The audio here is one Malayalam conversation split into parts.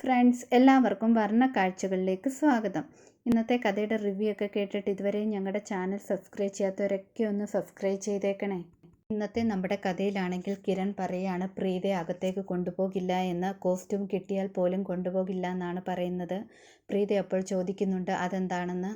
ഫ്രണ്ട്സ് എല്ലാവർക്കും വർണ കാഴ്ചകളിലേക്ക് സ്വാഗതം. ഇന്നത്തെ കഥയുടെ റിവ്യൂ ഒക്കെ കേട്ടിട്ട് ഇതുവരെ ഞങ്ങളുടെ ചാനൽ സബ്സ്ക്രൈബ് ചെയ്യാത്തവരൊക്കെ ഒന്ന് സബ്സ്ക്രൈബ് ചെയ്തേക്കണേ. ഇന്നത്തെ നമ്മുടെ കഥയിലാണെങ്കിൽ കിരൺ പറയാണ് പ്രീതയെ അകത്തേക്ക് കൊണ്ടുപോകില്ല എന്ന് കോസ്റ്റ്യൂം കിട്ടിയാൽ പോലും കൊണ്ടുപോകില്ല എന്നാണ് പറയുന്നത്. പ്രീത അപ്പോൾ ചോദിക്കുന്നുണ്ട് അതെന്താണെന്ന്?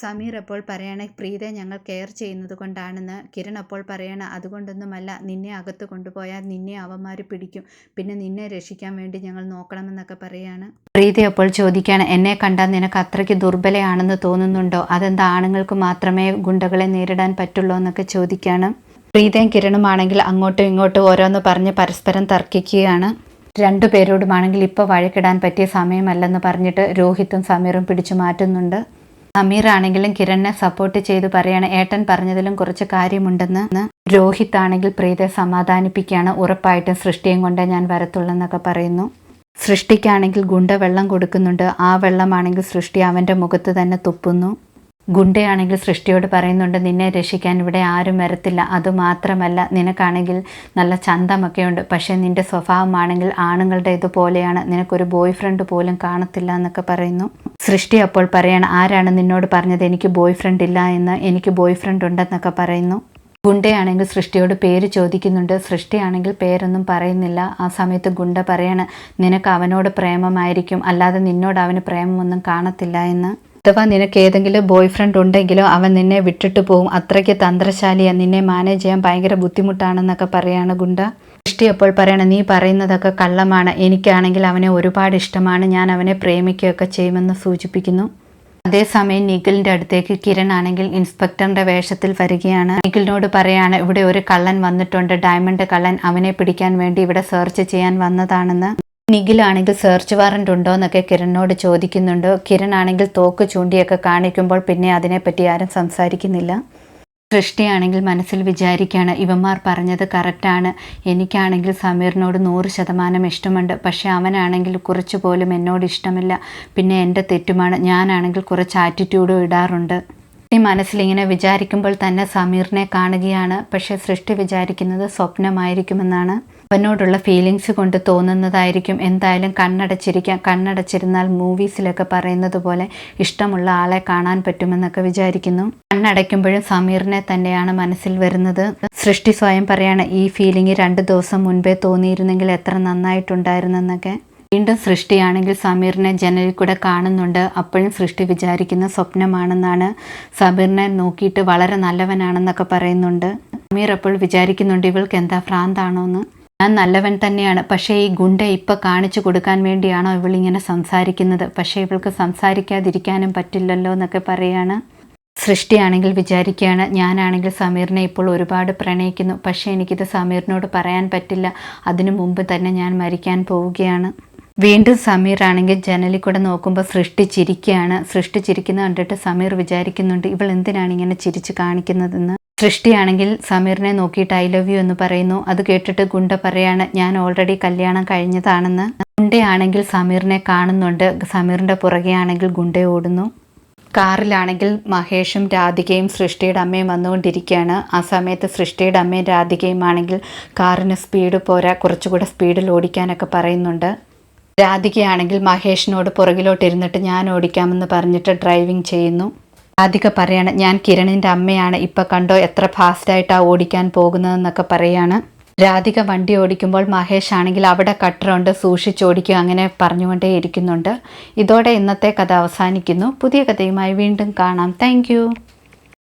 സമീർ അപ്പോൾ പറയണേ പ്രീതയെ ഞങ്ങൾ കെയർ ചെയ്യുന്നത് കൊണ്ടാണെന്ന്. കിരൺ അപ്പോൾ പറയണ അതുകൊണ്ടൊന്നുമല്ല നിന്നെ അകത്ത് കൊണ്ടുപോയാൽ നിന്നെ അവന്മാർ പിടിക്കും. പിന്നെ നിന്നെ രക്ഷിക്കാൻ വേണ്ടി ഞങ്ങൾ നോക്കണമെന്നൊക്കെ പറയാണ്. പ്രീതി അപ്പോൾ ചോദിക്കുകയാണ് എന്നെ കണ്ടാൽ നിനക്ക് അത്രയ്ക്ക് ദുർബലയാണെന്ന് തോന്നുന്നുണ്ടോ? അതെന്താ ആണുങ്ങൾക്ക് മാത്രമേ ഗുണ്ടകളെ നേരിടാൻ പറ്റുള്ളൂ എന്നൊക്കെ ചോദിക്കുകയാണ് പ്രീതയും കിരണുമാണെങ്കിൽ അങ്ങോട്ടും ഇങ്ങോട്ടും ഓരോന്ന് പറഞ്ഞ് പരസ്പരം തർക്കിക്കുകയാണ്. രണ്ടുപേരോടുമാണെങ്കിൽ ഇപ്പോൾ വഴക്കിടാൻ പറ്റിയ സമയമല്ലെന്ന് പറഞ്ഞിട്ട് രോഹിത്തും സമീറും പിടിച്ചു മാറ്റുന്നുണ്ട്. സമീർ ആണെങ്കിലും കിരണിനെ സപ്പോർട്ട് ചെയ്തു പറയാണ് ഏട്ടൻ പറഞ്ഞതിലും കുറച്ച് കാര്യമുണ്ടെന്ന് രോഹിത് ആണെങ്കിൽ പ്രീതയെ സമാധാനിപ്പിക്കുകയാണ് ഉറപ്പായിട്ടും സൃഷ്ടിയും കൊണ്ട് ഞാൻ വരത്തുള്ളെന്നൊക്കെ പറയുന്നു. സൃഷ്ടിക്കാണെങ്കിൽ ഗുണ്ട വെള്ളം കൊടുക്കുന്നുണ്ട് ആ വെള്ളമാണെങ്കിൽ സൃഷ്ടി അവന്റെ മുഖത്ത് തന്നെ തുപ്പുന്നു. ഗുണ്ടയാണെങ്കിൽ സൃഷ്ടിയോട് പറയുന്നുണ്ട് നിന്നെ രക്ഷിക്കാൻ ഇവിടെ ആരും വരത്തില്ല അതുമാത്രമല്ല നിനക്കാണെങ്കിൽ നല്ല ചന്തമൊക്കെ ഉണ്ട് പക്ഷേ നിന്റെ സ്വഭാവമാണെങ്കിൽ ആണുങ്ങളുടെ ഇതുപോലെയാണ് നിനക്കൊരു ബോയ് ഫ്രണ്ട് പോലും കാണത്തില്ല എന്നൊക്കെ പറയുന്നു. സൃഷ്ടി അപ്പോൾ പറയണം ആരാണ് നിന്നോട് പറഞ്ഞത്? എനിക്ക് ബോയ് ഫ്രണ്ട് ഇല്ല എന്ന് എനിക്ക് ബോയ് ഫ്രണ്ട് ഉണ്ടെന്നൊക്കെ പറയുന്നു. ഗുണ്ടയാണെങ്കിൽ സൃഷ്ടിയോട് പേര് ചോദിക്കുന്നുണ്ട്. സൃഷ്ടിയാണെങ്കിൽ പേരൊന്നും പറയുന്നില്ല. ആ സമയത്ത് ഗുണ്ട പറയാണ് നിനക്ക് അവനോട് പ്രേമമായിരിക്കും. അല്ലാതെ നിന്നോട് അവന് പ്രേമമൊന്നും കാണത്തില്ല എന്ന്. അഥവാ നിനക്ക് ഏതെങ്കിലും ബോയ് ഫ്രണ്ട് ഉണ്ടെങ്കിലോ അവൻ നിന്നെ വിട്ടിട്ട് പോകും അത്രയ്ക്ക് തന്ത്രശാലിയാണ് നിന്നെ മാനേജ് ചെയ്യാൻ ഭയങ്കര ബുദ്ധിമുട്ടാണെന്നൊക്കെ പറയാണ് ഗുണ്ട. ദൃഷ്ടി അപ്പോൾ പറയണം നീ പറയുന്നതൊക്കെ കള്ളമാണ്. എനിക്കാണെങ്കിൽ അവനെ ഒരുപാട് ഇഷ്ടമാണ്. ഞാൻ അവനെ പ്രേമിക്കുകയൊക്കെ ചെയ്യുമെന്ന് സൂചിപ്പിക്കുന്നു. അതേസമയം നിഖിലിന്റെ അടുത്തേക്ക് കിരൺ ആണെങ്കിൽ ഇൻസ്പെക്ടറിന്റെ വേഷത്തിൽ വരികയാണ്. നിഖിലിനോട് പറയാണ് ഇവിടെ ഒരു കള്ളൻ വന്നിട്ടുണ്ട്. ഡയമണ്ട് കള്ളൻ അവനെ പിടിക്കാൻ വേണ്ടി ഇവിടെ സെർച്ച് ചെയ്യാൻ വന്നതാണെന്ന്. നിഖിലാണെങ്കിൽ സെർച്ച് വാറന്റ് ഉണ്ടോ എന്നൊക്കെ കിരണിനോട് ചോദിക്കുന്നുണ്ട്. കിരൺ ആണെങ്കിൽ തോക്ക് ചൂണ്ടിയൊക്കെ കാണിക്കുമ്പോൾ പിന്നെ അതിനെപ്പറ്റി ആരും സംസാരിക്കുന്നില്ല. സൃഷ്ടിയാണെങ്കിൽ മനസ്സിൽ വിചാരിക്കുകയാണ് ഇവന്മാർ പറഞ്ഞത് കറക്റ്റാണ്. എനിക്കാണെങ്കിൽ സമീറിനോട് നൂറ് ശതമാനം ഇഷ്ടമുണ്ട്. പക്ഷേ അവനാണെങ്കിൽ കുറച്ച് പോലും എന്നോട് ഇഷ്ടമില്ല. പിന്നെ എന്റെ തെറ്റുമാണ്. ഞാനാണെങ്കിൽ കുറച്ച് ആറ്റിറ്റ്യൂഡും ഇടാറുണ്ട്. ഈ മനസ്സിലിങ്ങനെ വിചാരിക്കുമ്പോൾ തന്നെ സമീറിനെ കാണുകയാണ്. പക്ഷേ സൃഷ്ടി വിചാരിക്കുന്നത് സ്വപ്നമായിരിക്കുമെന്നാണ്. അവനോടുള്ള ഫീലിങ്സ് കൊണ്ട് തോന്നുന്നതായിരിക്കും. എന്തായാലും കണ്ണടച്ചിരിക്കാം കണ്ണടച്ചിരുന്നാൽ മൂവീസിലൊക്കെ പറയുന്നത് പോലെ ഇഷ്ടമുള്ള ആളെ കാണാൻ പറ്റുമെന്നൊക്കെ വിചാരിക്കുന്നു. കണ്ണടയ്ക്കുമ്പോഴും സമീറിനെ തന്നെയാണ് മനസ്സിൽ വരുന്നത്. സൃഷ്ടി സ്വയം പറയാണ് ഈ ഫീലിംഗ് രണ്ട് ദിവസം മുൻപേ തോന്നിയിരുന്നെങ്കിൽ എത്ര നന്നായിട്ടുണ്ടായിരുന്നെന്നൊക്കെ. വീണ്ടും സൃഷ്ടിയാണെങ്കിൽ സമീറിനെ ജനലിൽ കൂടെ കാണുന്നുണ്ട്. അപ്പോഴും സൃഷ്ടി വിചാരിക്കുന്ന സ്വപ്നമാണെന്നാണ് സമീറിനെ നോക്കിയിട്ട് വളരെ നല്ലവനാണെന്നൊക്കെ പറയുന്നുണ്ട്. സമീർ അപ്പോൾ വിചാരിക്കുന്നുണ്ട് ഇവൾക്ക് എന്താ ഭ്രാന്താണോ എന്ന് ഞാൻ നല്ലവൻ തന്നെയാണ്. പക്ഷേ ഈ ഗുണ്ട ഇപ്പം കാണിച്ചു കൊടുക്കാൻ വേണ്ടിയാണോ ഇവളിങ്ങനെ സംസാരിക്കുന്നത്? പക്ഷേ ഇവൾക്ക് സംസാരിക്കാതിരിക്കാനും പറ്റില്ലല്ലോ എന്നൊക്കെ പറയാണ്. സൃഷ്ടിയാണെങ്കിൽ വിചാരിക്കുകയാണ്. ഞാനാണെങ്കിൽ സമീറിനെ ഇപ്പോൾ ഒരുപാട് പ്രണയിക്കുന്നു. പക്ഷേ എനിക്കിത് സമീറിനോട് പറയാൻ പറ്റില്ല. അതിനു മുമ്പ് തന്നെ ഞാൻ മരിക്കാൻ പോവുകയാണ്. വീണ്ടും സമീർ ആണെങ്കിൽ ജനലിൽ കൂടെ നോക്കുമ്പോൾ സൃഷ്ടിച്ചിരിക്കുകയാണ് സൃഷ്ടിച്ചിരിക്കുന്ന കണ്ടിട്ട് സമീർ വിചാരിക്കുന്നുണ്ട് ഇവൾ എന്തിനാണ് ഇങ്ങനെ ചിരിച്ച് കാണിക്കുന്നതെന്ന്? സൃഷ്ടിയാണെങ്കിൽ സമീറിനെ നോക്കിയിട്ട് ഐ ലവ് യു എന്ന് പറയുന്നു. അത് കേട്ടിട്ട് ഗുണ്ട പറയാണ് ഞാൻ ഓൾറെഡി കല്യാണം കഴിഞ്ഞതാണെന്ന്. ഗുണ്ടയാണെങ്കിൽ സമീറിനെ കാണുന്നുണ്ട്. സമീറിന്റെ പുറകെയാണെങ്കിൽ ഗുണ്ട ഓടുന്നു. കാറിലാണെങ്കിൽ മഹേഷും രാധികയും സൃഷ്ടിയുടെ അമ്മയും വന്നുകൊണ്ടിരിക്കുകയാണ്. ആ സമയത്ത് സൃഷ്ടിയുടെ അമ്മയും രാധികയും ആണെങ്കിൽ കാറിന് സ്പീഡ് പോരാ കുറച്ചുകൂടെ സ്പീഡിൽ ഓടിക്കാനൊക്കെ പറയുന്നുണ്ട്. രാധികയാണെങ്കിൽ മഹേഷിനോട് പുറകിലോട്ടിരുന്നിട്ട് ഞാൻ ഓടിക്കാമെന്ന് പറഞ്ഞിട്ട് ഡ്രൈവിംഗ് ചെയ്യുന്നു. രാധിക പറയാണ് ഞാൻ കിരണിന്റെ അമ്മയാണ്. ഇപ്പം കണ്ടോ എത്ര ഫാസ്റ്റായിട്ടാണ് ഓടിക്കാൻ പോകുന്നതെന്നൊക്കെ പറയാണ്. രാധിക വണ്ടി ഓടിക്കുമ്പോൾ മഹേഷ് ആണെങ്കിൽ അവിടെ കട്ടറുണ്ട് സൂക്ഷിച്ചോടിക്കുക അങ്ങനെ പറഞ്ഞുകൊണ്ടേ ഇരിക്കുന്നുണ്ട്. ഇതോടെ ഇന്നത്തെ കഥ അവസാനിക്കുന്നു. പുതിയ കഥയുമായി വീണ്ടും കാണാം. താങ്ക്